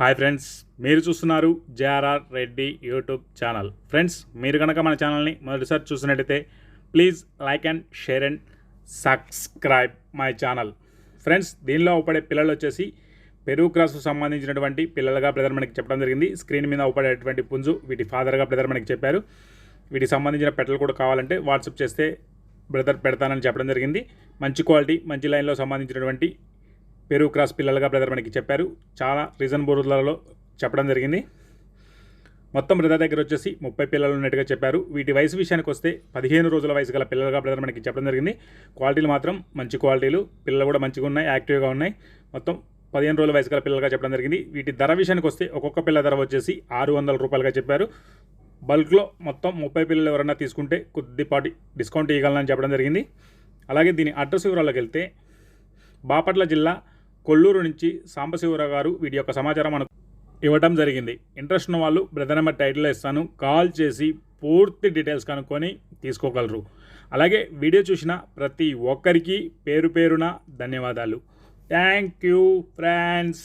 Hi friends మీరు చూస్తున్నారు JRR Reddy YouTube channel. Friends మీరు కనుక మన ఛానల్ని మొదటిసారి చూసినట్టయితే please like and share and subscribe my channel. Friends దీనిలో ఉపడే పిల్లలు వచ్చేసి పెరుగు క్రాస్కు సంబంధించినటువంటి పిల్లలుగా బ్రదర్ మనకి చెప్పడం జరిగింది. స్క్రీన్ మీద ఉపడేటువంటి పుంజు వీటి ఫాదర్గా బ్రదర్ మనకి చెప్పారు. వీటికి సంబంధించిన పెట్టలు కూడా కావాలంటే వాట్సాప్ చేస్తే బ్రదర్ పెడతానని చెప్పడం జరిగింది. మంచి క్వాలిటీ మంచి లైన్లో సంబంధించినటువంటి పేరు క్రాస్ పిల్లలుగా బ్రదర్ మనకి చెప్పారు. చాలా రీజనబుల్లలో చెప్పడం జరిగింది. మొత్తం బ్రదర్ దగ్గర వచ్చేసి ముప్పై పిల్లలు ఉన్నట్టుగా చెప్పారు. వీటి వయసు విషయానికి వస్తే పదిహేను రోజుల వయసు గల పిల్లలుగా బ్రదర్ మనకి చెప్పడం జరిగింది. క్వాలిటీలు మాత్రం మంచి క్వాలిటీలు. పిల్లలు కూడా మంచిగా ఉన్నాయి యాక్టివ్గా ఉన్నాయి. మొత్తం పదిహేను రోజుల వయసు గల పిల్లలుగా చెప్పడం జరిగింది. వీటి ధర విషయానికి వస్తే ఒక్కొక్క పిల్ల ధర వచ్చేసి ఆరు వందల రూపాయలుగా చెప్పారు. బల్క్లో మొత్తం ముప్పై పిల్లలు ఎవరైనా తీసుకుంటే కొద్దిపాటి డిస్కౌంట్ ఇవ్వగలనని చెప్పడం జరిగింది. అలాగే దీని అడ్రస్ వివరాలకు వెళ్తే బాపట్ల జిల్లా కొల్లూరు నుంచి సాంబశివరావు గారు వీటి యొక్క సమాచారం మనకు ఇవ్వటం జరిగింది. ఇంట్రెస్ట్ ఉన్న వాళ్ళు బ్రదర్ నెంబర్ టైటిల్ ఇస్తాను. కాల్ చేసి పూర్తి డీటెయిల్స్ కనుక్కొని తీసుకోగలరు. అలాగే వీడియో చూసిన ప్రతి ఒక్కరికి పేరు పేరున ధన్యవాదాలు. Thank you friends.